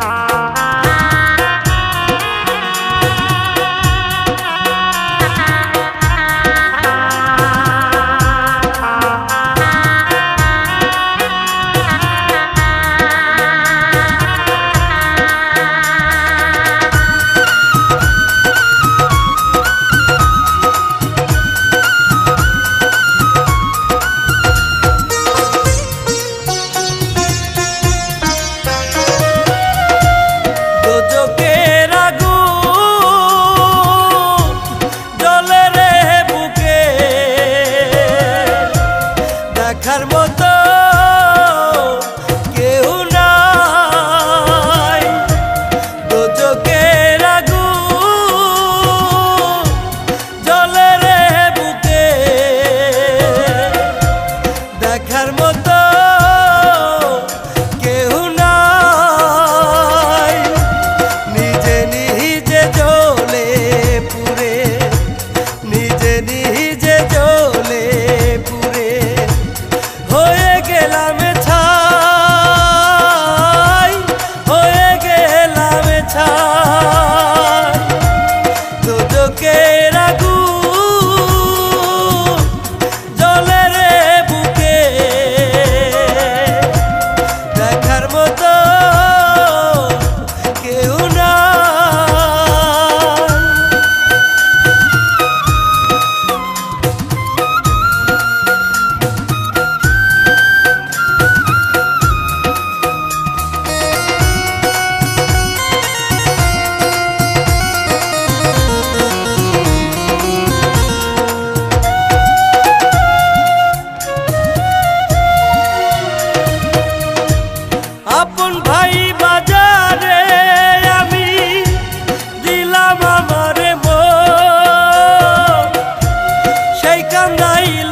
Ah. দেখার মতো কেউ নাই। দোজকে লাগু জলের রে বুকে। দেখার মতো কেউ নাই। নিজে নিজে জলে পুরে okay. টাঙ্গাইল